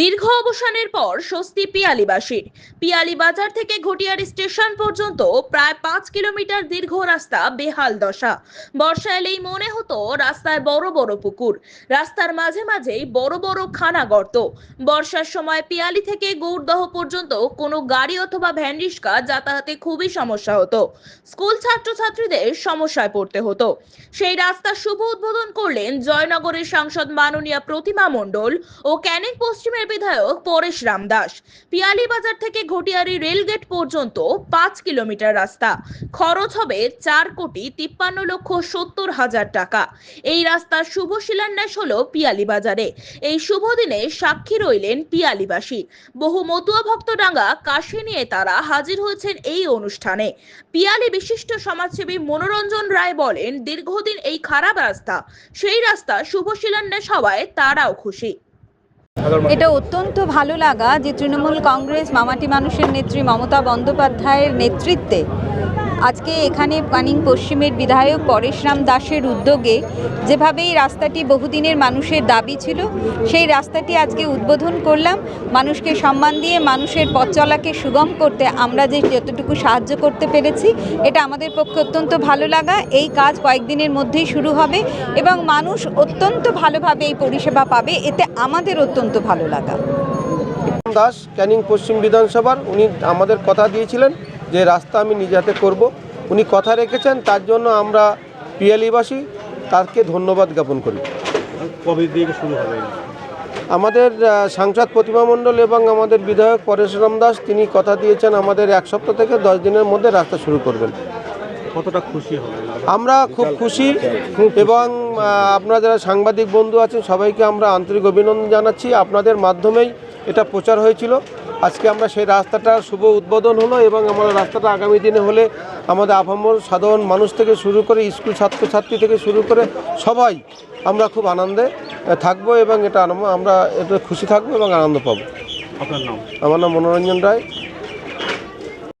দীর্ঘ অবসানের পর স্বস্তি পিয়ালিবাসীর পিয়ালি বাজার থেকে ঘটিয়ার স্টেশন পর্যন্ত প্রায় পাঁচ কিলোমিটার দীর্ঘ রাস্তা বেহাল দশা। বর্ষা এলেই মনে হতো রাস্তায় বড় বড় পুকুর। রাস্তার মাঝে মাঝেই বড় বড় খানা গর্ত। বর্ষার সময় পিয়ালি থেকে গৌরদহ পর্যন্ত কোনো গাড়ি অথবা ভ্যান রিক্সা যাতায়াতে খুবই সমস্যা হতো। স্কুল ছাত্রছাত্রীদের সমস্যায় পড়তে হতো। সেই রাস্তার শুভ উদ্বোধন করলেন জয়নগরের সাংসদ মাননীয় প্রতিমা মণ্ডল ও ক্যানিং পশ্চিমের বিধায়ক পরেশ রামদাস। পিয়ালি বাজার থেকে ঘটিয়ারি রেলগেট পর্যন্ত পাঁচ কিলোমিটার রাস্তা। খরচ হবে চার কোটি তিপ্পান্ন লক্ষ সত্তর হাজার টাকা। এই রাস্তার শুভ শিলান্যাস হলো পিয়ালি বাজারে এই শুভ দিনে সাক্ষী রইলেন পিয়ালিবাসী। বহু মতুয়া ভক্তডাঙ্গা কাশি নিয়ে তারা হাজির হয়েছেন এই অনুষ্ঠানে। পিয়ালি বিশিষ্ট সমাজসেবী মনোরঞ্জন রায় বলেন, দীর্ঘদিন এই খারাপ রাস্তা, সেই রাস্তা শুভ শিলান্যাস হওয়ায় তারাও খুশি। এটা অত্যন্ত ভালো লাগা যে তৃণমূল কংগ্রেস মামাটি মানুষের নেত্রী মমতা বন্দ্যোপাধ্যায়ের নেতৃত্বে আজকে এখানে কানিং পশ্চিমের বিধায়ক পরেশরাম দাসের উদ্যোগে যেভাবে এই রাস্তাটি বহুদিনের মানুষের দাবি ছিল, সেই রাস্তাটি আজকে উদ্বোধন করলাম। মানুষকে সম্মান দিয়ে মানুষের পথ চলাকে সুগম করতে আমরা যে যতটুকু সাহায্য করতে পেরেছি, এটা আমাদের পক্ষে অত্যন্ত ভালো লাগা। এই কাজ কয়েকদিনের মধ্যেই শুরু হবে এবং মানুষ অত্যন্ত ভালোভাবে এই পরিষেবা পাবে, এতে আমাদের অত্যন্ত ভালো লাগা। দাস, ক্যানিং পশ্চিম বিধানসভার, উনি আমাদের কথা দিয়েছিলেন। যে রাস্তা আমি নিজে হাতে করব উনি কথা রেখেছেন তার জন্য আমরা পিয়ালিবাসী তাকে ধন্যবাদ জ্ঞাপন করি। কবে দিয়ে শুরু হবে? আমাদের সাংসদ প্রতিমা মণ্ডল এবং আমাদের বিধায়ক পরেশরাম দাস তিনি কথা দিয়েছেন আমাদের এক সপ্তাহ থেকে দশ দিনের মধ্যে রাস্তা শুরু করবেন। কতটা খুশি হবে? আমরা খুব খুশি এবং আপনারা যারা সাংবাদিক বন্ধু আছেন সবাইকে আমরা আন্তরিক অভিনন্দন জানাচ্ছি। আপনাদের মাধ্যমেই এটা প্রচার হয়েছিল। আজকে আমরা সেই রাস্তাটার শুভ উদ্বোধন হলো এবং আমরা রাস্তাটা আগামী দিনে হলে আমাদের আপামর সাধারণ মানুষ থেকে শুরু করে স্কুল ছাত্রছাত্রী থেকে শুরু করে সবাই আমরা খুব আনন্দে থাকব এবং এটা আমরা এটা খুশি থাকব এবং আনন্দ পাবো। আপনার নাম? আমার নাম মনোরঞ্জন রায়।